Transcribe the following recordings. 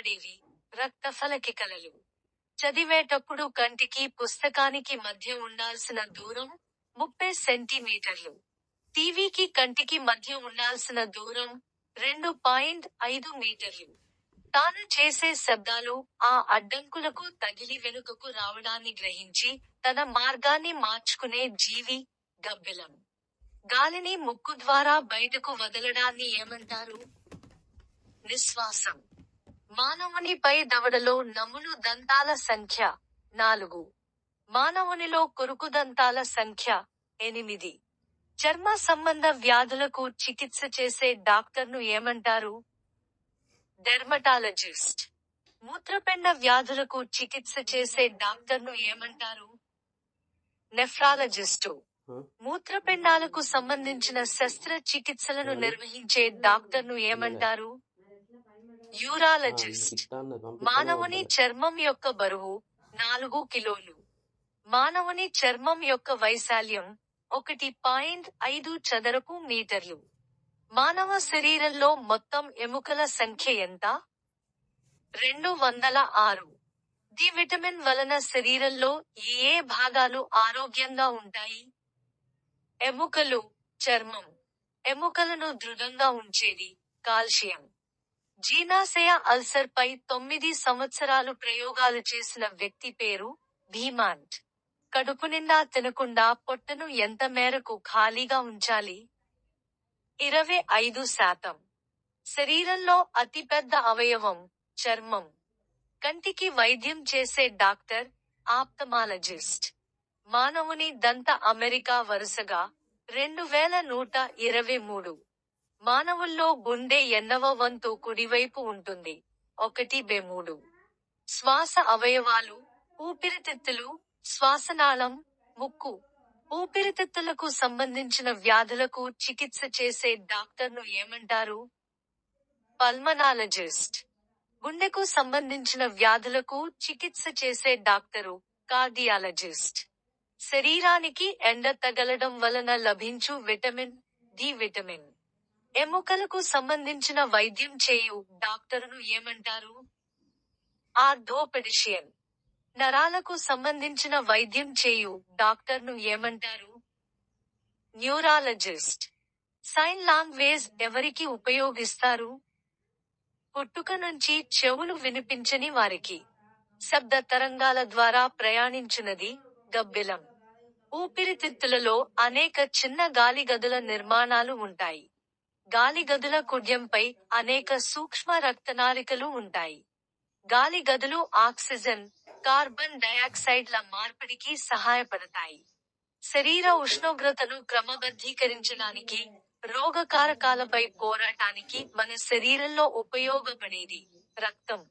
పోరాడేవి రక్తఫలకికలలు చదివేటప్పుడు కంటికి పుస్తకానికి మధ్య ఉండాల్సిన దూరం ముప్పై సెంటీమీటర్లు. టీవీకి కంటికి మధ్య ఉండాల్సిన దూరం రెండు పాయింట్ ఐదు మీటర్లు. తాను చేసే శబ్దాలు ఆ అడ్డంకులకు తగిలి వెనుకకు రావడాన్ని గ్రహించి తన మార్గాన్ని మార్చుకునే జీవి గబ్బిలం. గాలిని ముక్కు ద్వారా బయటకు వదలడాన్ని ఏమంటారు? నిశ్వాసం. మానవునిపై దవడలో నములు దంతాల సంఖ్య నాలుగు. మానవునిలో కొరుకు దంతాల సంఖ్య ఎనిమిది. చర్మ సంబంధ వ్యాధులకు చికిత్స చేసే డాక్టర్ను ఏమంటారు? డెర్మటాలజిస్ట్. మూత్రపిండ వ్యాధులకు చికిత్స చేసే డాక్టర్ను ఏమంటారు? నెఫ్రాలజిస్టు. మూత్రపిండాలకు సంబంధించిన శస్త్ర చికిత్సలను నిర్వహించే డాక్టర్ను ఏమంటారు? యూరాలజిస్ట్. మానవుని చర్మం యొక్క బరువు నాలుగు కిలోలు. మానవుని చర్మం యొక్క వైశాల్యం ఒకటి పాయింట్ ఐదు చదరపు మీటర్లు. మానవ శరీరంలో మొత్తం ఎముకల సంఖ్య ఎంత? రెండు వందల ఆరు. డి విటమిన్ వలన శరీరంలో ఏ ఏ భాగాలు ఆరోగ్యంగా ఉంటాయి? ఎముకలు చర్మం. ఎముకలను దృఢంగా ఉంచేది కాల్షియం. జీర్ణాశయ అల్సర్ పై తొమ్మిది సంవత్సరాలు ప్రయోగాలు చేసిన వ్యక్తి పేరు భీమాంట్. కడుపు నిండా తినకుండా పొట్టను ఎంత మేరకు ఖాళీగా ఉంచాలి? ఇరవై ఐదు శాతం. శరీరంలో అతిపెద్ద అవయవం చర్మం. కంటికి వైద్యం చేసే డాక్టర్ ఆప్తమాలజిస్ట్ మానవుని దంత అమెరికా వరుసగా రెండు వేల నూట ఇరవై మూడు. మానవుల్లో గుండె ఎన్నవ వంతు కుడివైపు ఉంటుంది. ఒకటి బెమూడు శ్వాస అవయవాలు ఊపిరితిత్తులు శ్వాసనాళం ముక్కు. ఊపిరితిత్తులకు సంబంధించిన వ్యాధులకు చికిత్స చేసే డాక్టర్ను ఏమంటారు? పల్మనాలజిస్ట్. గుండెకు సంబంధించిన వ్యాధులకు చికిత్స చేసే డాక్టరు కార్డియాలజిస్ట్. శరీరానికి ఎండ తగలడం వలన లభించు విటమిన్ డి విటమిన్. ఎముకలకు సంబంధించిన వైద్యం చేయు డాక్టరును ఏమంటారు? ఆర్థోపెడిషియన్. నరాలకు సంబంధించిన వైద్యం చేయు డాక్టర్ను ఏమంటారు? న్యూరాలజిస్ట్. సైన్ లాంగ్వేజ్ ఎవరికి ఉపయోగిస్తారు? పుట్టుక నుంచి చెవులు వినిపించని వారికి. శబ్ద తరంగాల ద్వారా ప్రయాణించినది గబ్బిలం. ఊపిరితిత్తులలో అనేక చిన్న గాలి గదుల నిర్మాణాలు ఉంటాయి. గాలి గదుల కుడ్యంపై అనేక సూక్ష్మ రక్తనాళికలు ఉంటాయి. గాలి గదులు ఆక్సిజన్ కార్బన్ డయాక్సైడ్ల మార్పిడికి సహాయపడతాయి. శరీర ఉష్ణోగ్రతను క్రమబద్ధీకరించడానికి రోగకారకాలపై పోరాటానికి మన శరీరంలో ఉపయోగపడేది రక్తం.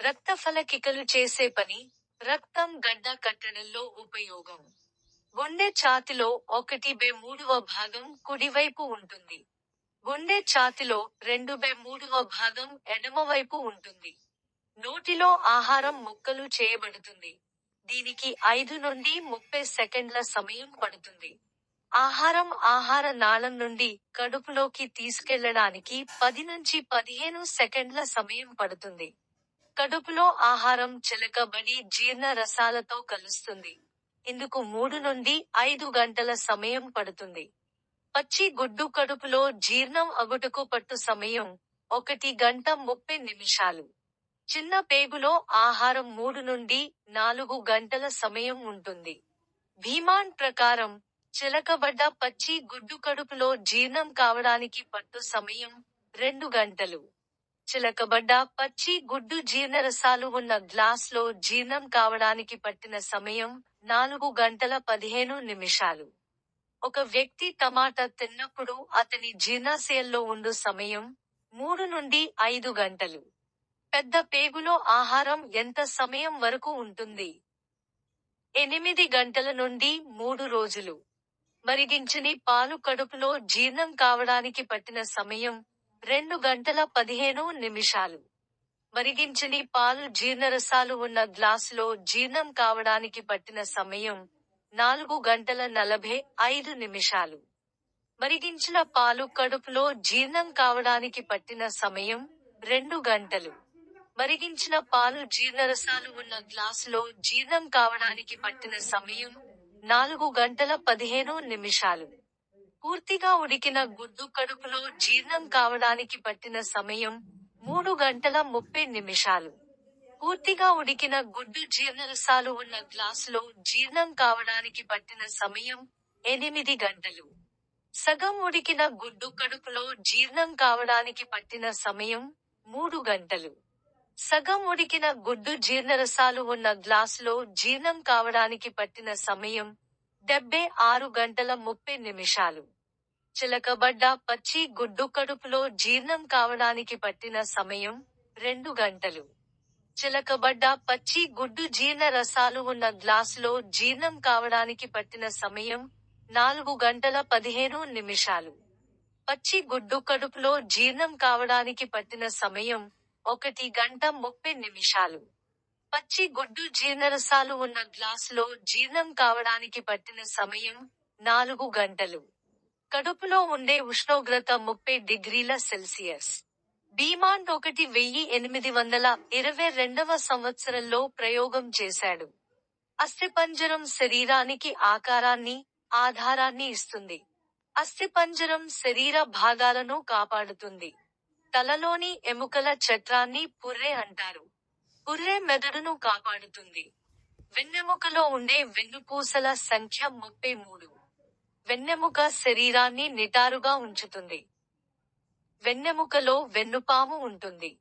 రక్త ఫలకికలు చేసే పని రక్తం గడ్డ కట్టడంలో ఉపయోగం. గుండె ఛాతిలో ఒకటి బే మూడవ భాగం కుడివైపు ఉంటుంది. గుండె ఛాతిలో రెండు బై మూడవ భాగం ఎడమవైపు ఉంటుంది. నోటిలో ఆహారం ముక్కలు చేయబడుతుంది. దీనికి ఐదు నుండి ముప్పై సెకండ్ల సమయం పడుతుంది. ఆహారం ఆహార నాళం నుండి కడుపులోకి తీసుకెళ్ళడానికి పది నుంచి పదిహేను సెకండ్ల సమయం పడుతుంది. కడుపులో ఆహారం చిలకబడి జీర్ణ రసాలతో కలుస్తుంది. ఇందుకు మూడు నుండి ఐదు గంటల సమయం పడుతుంది. పచ్చి గుడ్డు కడుపులో జీర్ణం అగుటకు పట్టు సమయం ఒకటి గంట ముప్పై నిమిషాలు. చిన్న పేగులో ఆహారం మూడు నుండి నాలుగు గంటల సమయం ఉంటుంది. భీమాన్ ప్రకారం చిలకబడ్డ పచ్చి గుడ్డు కడుపులో జీర్ణం కావడానికి పట్టు సమయం రెండు గంటలు. చిలకబడ్డ పచ్చి గుడ్డు జీర్ణరసాలు ఉన్న గ్లాస్లో జీర్ణం కావడానికి పట్టిన సమయం నాలుగు గంటల పదిహేను నిమిషాలు. ఒక వ్యక్తి టమాటా తిన్నప్పుడు అతని జీర్ణాశయంలో ఉండు సమయం మూడు నుండి ఐదు గంటలు. పెద్ద పేగులో ఆహారం ఎంత సమయం వరకు ఉంటుంది? ఎనిమిది గంటల నుండి మూడు రోజులు. మరిగించని పాలు కడుపులో జీర్ణం కావడానికి పట్టిన సమయం రెండు గంటల పదిహేను నిమిషాలు. మరిగించని పాలు జీర్ణరసాలు ఉన్న గ్లాసులో జీర్ణం కావడానికి పట్టిన సమయం నాలుగు గంటల నలభై ఐదు నిమిషాలు. మరిగించిన పాలు కడుపులో జీర్ణం కావడానికి పట్టిన సమయం రెండు గంటలు. మరిగించిన పాలు జీర్ణరసాలు ఉన్న గ్లాసులో జీర్ణం కావడానికి పట్టిన సమయం నాలుగు గంటల పదిహేను నిమిషాలు. పూర్తిగా ఉడికిన గుడ్డు కడుపులో జీర్ణం కావడానికి పట్టిన సమయం మూడు గంటల ముప్పై నిమిషాలు. పూర్తిగా ఉడికిన గుడ్డు జీర్ణరసాలు ఉన్న గ్లాసులో జీర్ణం కావడానికి పట్టిన సమయం ఎనిమిది గంటలు. సగం ఉడికిన గుడ్డు కడుపులో జీర్ణం కావడానికి పట్టిన సమయం మూడు గంటలు. సగం ఉడికిన గుడ్డు జీర్ణరసాలు ఉన్న గ్లాసులో జీర్ణం కావడానికి పట్టిన సమయం డెబ్బై ఆరు గంటల ముప్పై నిమిషాలు. చిలకబడ్డ పచ్చి గుడ్డు కడుపులో జీర్ణం కావడానికి పట్టిన సమయం రెండు గంటలు. చిలకబడ్డ పచ్చి గుడ్డు జీర్ణ రసాలు ఉన్న గ్లాసులో జీర్ణం కావడానికి పట్టిన సమయం నాలుగు గంటల పదిహేను నిమిషాలు. పచ్చి గుడ్డు కడుపులో జీర్ణం కావడానికి పట్టిన సమయం ఒకటి గంట ముప్పై నిమిషాలు. పచ్చి గుడ్డు జీర్ణరసాలు ఉన్న గ్లాసులో జీర్ణం కావడానికి పట్టిన సమయం నాలుగు గంటలు. కడుపులో ఉండే ఉష్ణోగ్రత ముప్పై డిగ్రీల సెల్సియస్. డిమాండ్ ఒకటి వెయ్యి ఎనిమిది వందల ఇరవై రెండవ సంవత్సరంలో ప్రయోగం చేశాడు. అస్థిపంజరం శరీరానికి ఆకారాన్ని ఆధారాన్ని ఇస్తుంది. అస్థిపంజరం శరీర భాగాలను కాపాడుతుంది. తలలోని ఎముకల చట్రాన్ని పుర్రె అంటారు. పుర్రె మెదడును కాపాడుతుంది. వెన్నెముకలో ఉండే వెన్నుపూసల సంఖ్య ముప్పై మూడు. వెన్నెముక శరీరాన్ని నిటారుగా ఉంచుతుంది. వెన్నెముకలో వెన్నుపాము ఉంటుంది.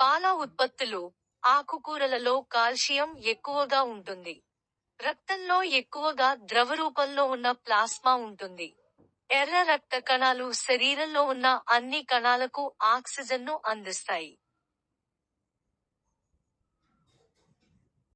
పాల ఉత్పత్తులు ఆకుకూరలలో కాల్షియం ఎక్కువగా ఉంటుంది. రక్తంలో ఎక్కువగా ద్రవ రూపంలో ఉన్న ప్లాస్మా ఉంటుంది. ఎర్ర రక్త కణాలు శరీరంలో ఉన్న అన్ని కణాలకు ఆక్సిజన్ను అందిస్తాయి.